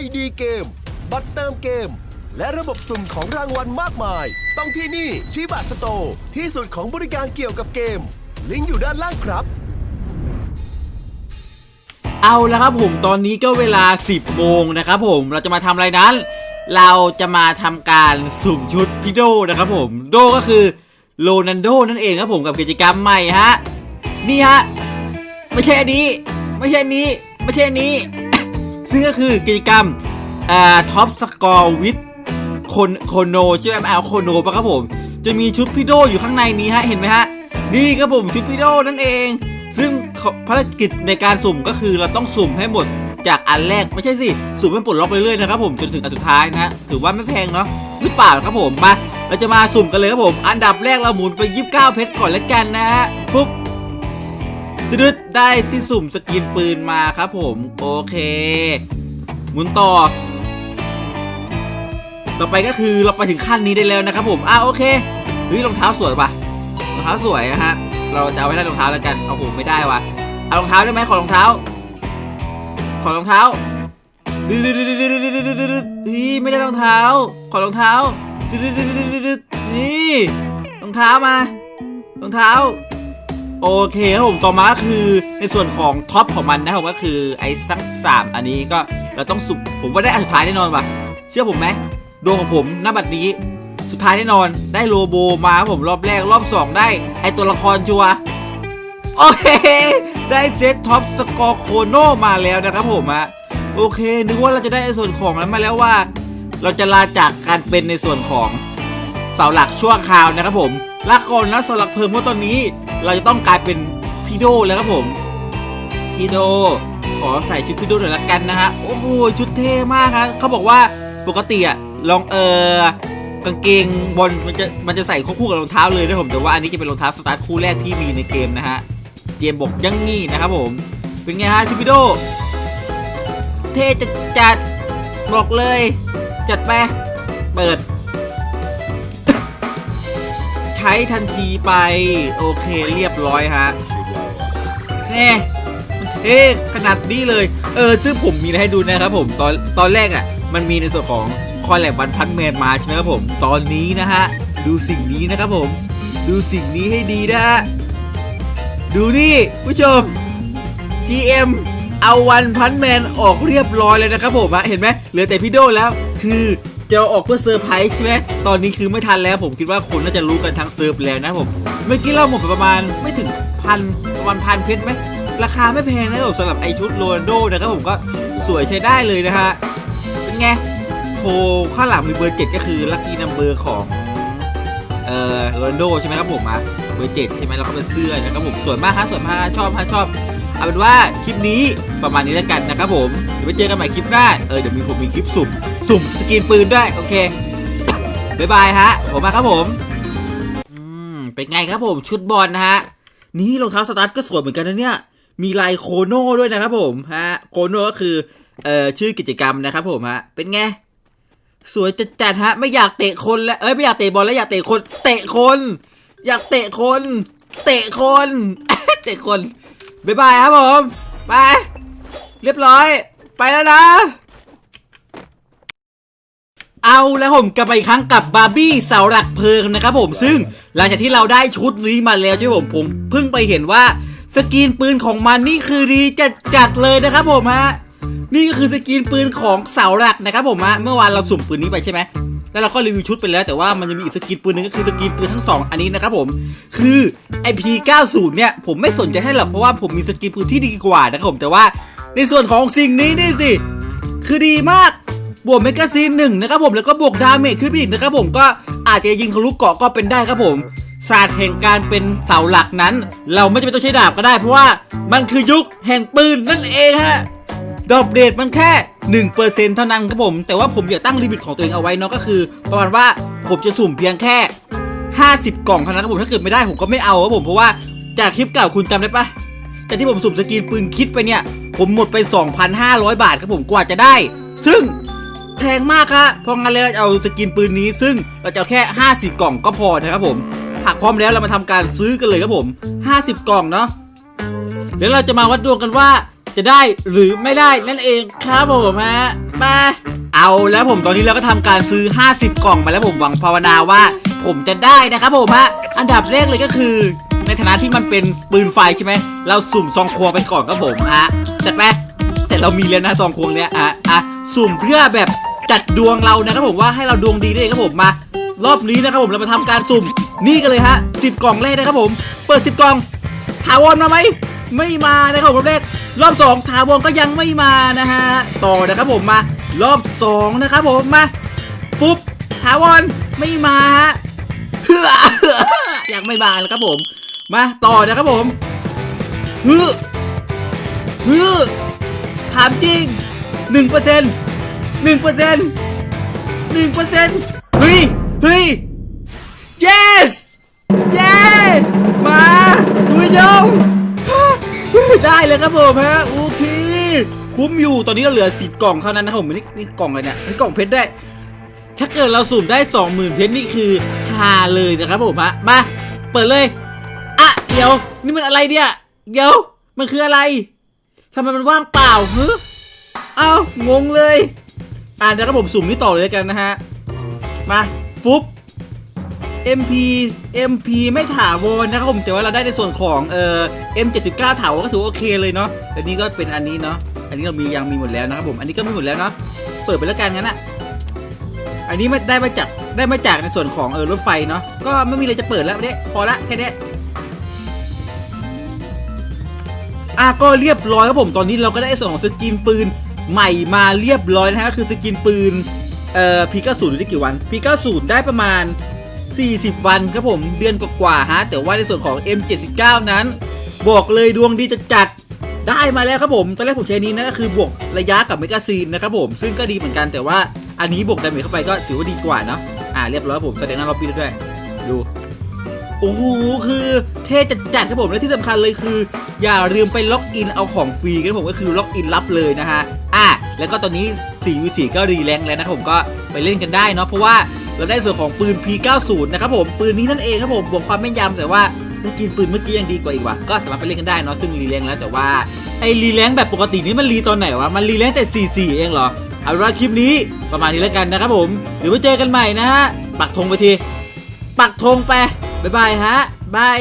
ID เกม บัตรเติมเกม และระบบสุ่มของรางวัลมากมาย ต้องที่นี่ชิบะสโตที่สุดของบริการเกี่ยวกับเกม ลิงก์อยู่ด้านล่างครับเอาละครับผมตอนนี้ก็เวลา 10 โมงนะครับผมเราจะมาทำอะไรนั้น เราจะมาทำการสุ่มชุดพี่โดนะครับผมโดก็คือโรนันโดนั่นเองครับผมกับกิจกรรมใหม่ฮะนี่ฮะไม่ใช่อันนี้ ไม่ใช่อันนี้ ไม่ใช่อันนี้ ซึ่งก็คือกิจกรรมอ่าท็อปสกอร์วิดคนโคโนใช่ไหมเอาโคโนปะครับผม จะมีชุดพี่โดอยู่ข้างในนี้ฮะ เห็นไหมฮะ นี่ครับผมชุดพี่โดนั่นเอง ซึ่งภารกิจในการสุ่มก็คือเราต้องสุ่มให้หมดจากอันแรกไม่ใช่สิ สุ่มให้ปลดล็อกไปเรื่อยนะครับผมจนถึงอันสุดท้ายนะถือว่าไม่แพงเนาะหรือเปล่าครับผมมาเราจะมาสุ่มกันเลยครับผม อันดับแรกเราหมุนไป 29 เพชรก่อนแล้วกันนะฮะปุ๊บ ตึ๊ดได้ที่สุ่มสกินปืนมาครับผมโอเค หมุนต่อ ต่อไปก็คือเราไปถึงขั้นนี้ได้แล้วนะครับผมอะโอเคเฮ้ยรองเท้าสวยปะรองเท้าสวยนะฮะเราจะเอาไว้ได้รองเท้าแล้วกันเอาโหไม่ได้วะเอารองเท้าได้ไหมขอรองเท้า ขอรองเท้าดืดดืดดืดดืดดืดดืดดืดนี่ไม่ได้รองเท้า ขอรองเท้าดืดดืดดืดดืดดืดนี่รองเท้ามารองเท้า โอเคครับผมต่อมาคือในส่วนของท็อปของมันนะครับก็คือไอ้สักสามอันนี้ก็เราต้องสุบผมว่าได้อันสุดท้ายแน่นอนว่ะเชื่อผมไหมดวงของผมหน้าบัดนี้สุดท้ายแน่นอนได้โลโบมาครับผมรอบแรกรอบสองได้ ไอตัวละครชัวโอเค ได้เซตท็อปสกอร์โคโนมาแล้วนะครับผมอะโอเค นึกว่าเราจะได้ในส่วนของนั้นมาแล้วว่า เราจะลาจากการเป็นในส่วนของเสาหลักชั่วคราวนะครับผมลาก่อนนะเสาหลักเพิ่มเพราะตอนนี้ เราจะต้องกลายเป็นพี่โดแล้วครับผมพี่โดขอใส่ชุดพี่โดหน่อยละกันนะฮะโอ้โหชุดเท่มากครับเขาบอกว่าปกติอะลองเออกางเกงบอลมันจะมันจะใส่ควบคู่กับรองเท้าเลยนะผมแต่ว่าอันนี้จะเป็นรองเท้าสตาร์ทคู่แรกที่มีในเกมนะฮะเจมบอกยังงี้นะครับผม เป็นไงฮะชุดพี่โดเท่จัดจัดบอกเลย จัดไปเปิด ช้ทันทีไป โอเคเรียบร้อยฮะแน่มันเท่ขนาดนี้เลย เออซึ่งผมมีอะไรให้ดูนะครับผมตอนตอนแรกอะ มันมีในส่วนของคอลแลบวันพันแมนมาใช่ไหมครับผม ตอนนี้นะฮะ ดูสิ่งนี้นะครับผม ดูสิ่งนี้ให้ดีนะฮะ ดูนี่ผู้ชม GM เอาวันพันแมนออกเรียบร้อยเลยนะครับผมอะเห็นไหมเหลือแต่พี่โดแล้ว คือ จะอออกเพื่อเซอร์ไพรส์ใช่ไหมตอนนี้คือไม่ทันแล้วผมคิดว่าคนน่าจะรู้กันทั้งเซิร์ฟแล้วนะผม เมื่อกี้เราหมดไปประมาณไม่ถึงพันประมาณพันเพชรไหมราคาไม่แพงนะครับผมสำหรับไอชุดโรนลโดนะครับผมก็สวยใช้ได้เลยนะฮะเป็นไงโพข้างหลังมีเบอร์เจ็ดก็คือลัคกี้นัมเบอร์ของเอ่อโรนลโดใช่ไหมครับผมอะเบอร์เจ็ดใช่ไหมแล้วก็เป็นเสื้อนะครับผมสวยมากฮะสวยมากฮะชอบฮะชอบเอาเป็นว่าคลิปนี้ประมาณนี้แล้วกันนะครับผมเดี๋ยวไปเจอกันใหม่คลิปหน้าเออเดี๋ยวมีผมมีคลิปสุ่ม สุ่มสกินปืนด้วย โอเคบ๊ายบายฮะ ผมมาครับผม อืม เป็นไงครับผมชุดบอลนะฮะ นี่รองเท้าสตาร์ทก็สวยเหมือนกันนะเนี่ย มีลายโคโน่ด้วยนะครับผมฮะ โคโน่ก็คือ เอ่อ ชื่อกิจกรรมนะครับผมฮะ เป็นไง สวยจัดๆฮะ ไม่อยากเตะคนแล้ว เอ้ย ไม่อยากเตะบอลแล้วอยากเตะคน เตะคน อยากเตะคน เตะคน เตะคนบ๊ายบายครับผม ไป เรียบร้อย ไปแล้วนะ เอาแล้วผมกลับมาอีกครั้งกับบาร์บี้เสาหลักเพลิงนะครับผมซึ่งหลังจากที่เราได้ชุดนี้มาแล้วใช่ไหมผมผมเพิ่งไปเห็นว่าสกรีนปืนของมันนี่คือดีจัดจัดๆเลยนะครับผมฮะนี่ก็คือสกรีนปืนของเสาหลักนะครับผมฮะเมื่อวานเราสุ่มปืนนี้ไปใช่ไหมแล้วเราก็รีวิวชุดไปแล้วแต่ว่ามันจะมีอีกสกรีนปืนหนึงก็คือสกรีนปืนทั้งสองอันนี้นะครับผมคือไอพี90 เนี่ยผมไม่สนใจให้หรอกเพราะว่าผมมีสกรีนปืนที่ดีกว่านะครับผมแต่ว่าในส่วนของสิ่งนี้นี่สิคือดีมาก บวกเมกาซีนหนึ่งนะครับผมแล้วก็บวกดาเมจขึ้นไปอีกนะครับผมก็อาจจะยิงทะลุเกาะก็เป็นได้ครับผมศาสตร์แห่งการเป็นเสาหลักนั้น เราไม่จำเป็นต้องใช้ดาบก็ได้เพราะว่ามันคือยุคแห่งปืนนั่นเองฮะดอกเดทมันแค่หนึ่งเปอร์เซ็นเท่านั้นครับผม แต่ว่าผมอยากตั้งลิมิตของตัวเองเอาไว้เนาะก็คือ ประมาณว่าผมจะสุ่มเพียงแค่ 50 กล่องเท่านั้นครับผมถ้าเกิดไม่ได้ผมก็ไม่เอาครับผมเพราะว่าจากคลิปเก่าคุณจำได้ปะแต่ที่ผมสุ่มสกรีนปืนคิดไปเนี่ย ผมหมดไป 2,500 บาทครับผมกว่าจะได้ ซึ่ง พงมากครับเพราะงั้นแล้วเราจะเอาสกรีนปืนนี้ซึ่งเราจะเอาแค่ 50 กล่องก็พอนะครับผมหากพร้อมแล้วเรามาทำการซื้อกันเลยครับผม 50 กล่องเนาะเดี๋ยวเราจะมาวัดดวงกันว่าจะได้หรือไม่ได้นั่นเองครับผมฮะมาเอาแล้วผมตอนนี้เราก็ทำการซื้อ 50 กล่องมาแล้วผมหวังภาวนาว่า ผมจะได้นะครับผมฮะอันดับแรกเลยก็คือ ในฐานะที่มันเป็นปืนไฟใช่ไหมเราสุ่มซองควงไปก่อนครับผมฮะจัดไปแต่เรามีแล้วนะซองควงเนี้ยอะอะสุ่มเพื่อแบบ จัดดวงเรานะครับผมว่าให้เราดวงดีได้ครับผมมารอบนี้นะครับผมเรามาทำการสุ่มนี่กันเลยฮะ10กล่องแรกนะครับผม เปิด10กล่องถาวรมาไหมไม่มานะครับผมรอบแรกรอบสองถาวรก็ยังไม่มานะฮะต่อนะครับผมมารอบสองนะครับผมมาปุ๊บถาวรไม่มาฮะเฮือยังไม่มาแล้วครับผม มาต่อนะครับผมฮือฮือถามจริงหนึ่งเปอร์เซ็นต์ หนึ่งเปอร์เซ็นต์หนึ่งเปอร์เซ็นต์เฮ้ย เฮ้ย yes เย้มาดูวิดีโอได้เลยครับผมฮะโอเคคุ้มอยู่ตอนนี้เราเหลือสิบกล่องเท่านั้นนะผมนี่นี่กล่องอะไรเนี่ยนี่กล่องเพชรได้วยถ้าเกิดเราสุ่มได้20,000เพชรนี่คือฮาเลยนะครับผมฮะมา เปิดเลยอะเดี๋ยว นี่มันอะไรเนี่ยเดี๋ยว มันคืออะไรทำไมมันว่างเปล่าเฮ้เอ้างงเลย อ่าเดี๋ยวครับผมสุ่มนี่ต่อเลยกันนะฮะ มา ฟุ๊บ MP MP ไม่ถาวรนะครับผมแต่ว่าเราได้ในส่วนของเอ่อ M79 ถาวรก็ถือว่าโอเคเลยเนาะอันนี้ก็เป็นอันนี้เนาะอันนี้เรามียังมีหมดแล้วนะครับผมอันนี้ก็มีหมดแล้วเนาะเปิดไปแล้วกันงั้นอะอันนี้มาได้มาจากได้มาจากในส่วนของเออรถไฟเนาะก็ไม่มีอะไรจะเปิดแล้วเนี่ยพอละแค่เนี้อะก็เรียบร้อยครับผมตอนนี้เราก็ได้ส่วนของสกินปืน ใหม่มาเรียบร้อยนะฮะคือสกินปืนเอ่อ P90 ได้กี่วัน P90 ได้ประมาณ 40 วันครับผมเดือนกว่าๆฮะแต่ว่าในส่วนของ M79 นั้น บอกเลยดวงดีจะจัดได้มาแล้วครับผม ตอนแรกผมใช้นี้นะก็คือบวกระยะกับเมกาซีนนะครับผม ซึ่งก็ดีเหมือนกันแต่ว่าอันนี้บวกดาเมจเข้าไปก็ถือว่าดีกว่าเนาะอ่าเรียบร้อยผมแสดงหน้าล็อบบี้ด้วย ดูโอ้โหคือเท่จัดจัดครับผมและที่สำคัญเลยคือ อย่าลืมไปล็อกอินเอาของฟรีกันผมก็คือล็อกอินรับเลยนะฮะ แล้วก็ตอนนี้ 4v4 ก็รีแรงแล้วนะครับผมก็ไปเล่นกันได้เนาะเพราะว่าเราได้ส่วนของปืน P90 นะครับผมปืนนี้นั่นเองครับผมบวกความแม่นยำแต่ว่าได้กินปืนเมื่อกี้ยังดีกว่าอีกว่ะก็สามารถไปเล่นกันได้เนาะซึ่งรีแรงแล้วแต่ว่าไอรีแรงแบบปกตินี่มันรีตอนไหนวะมันรีแรงแต่44เองเหรอเอาเป็นว่าคลิปนี้ประมาณนี้แล้วกันนะครับผมเดี๋ยวไว้เจอกันใหม่นะฮะปักธงไปทีปักธงไปบ๊ายบายฮะบาย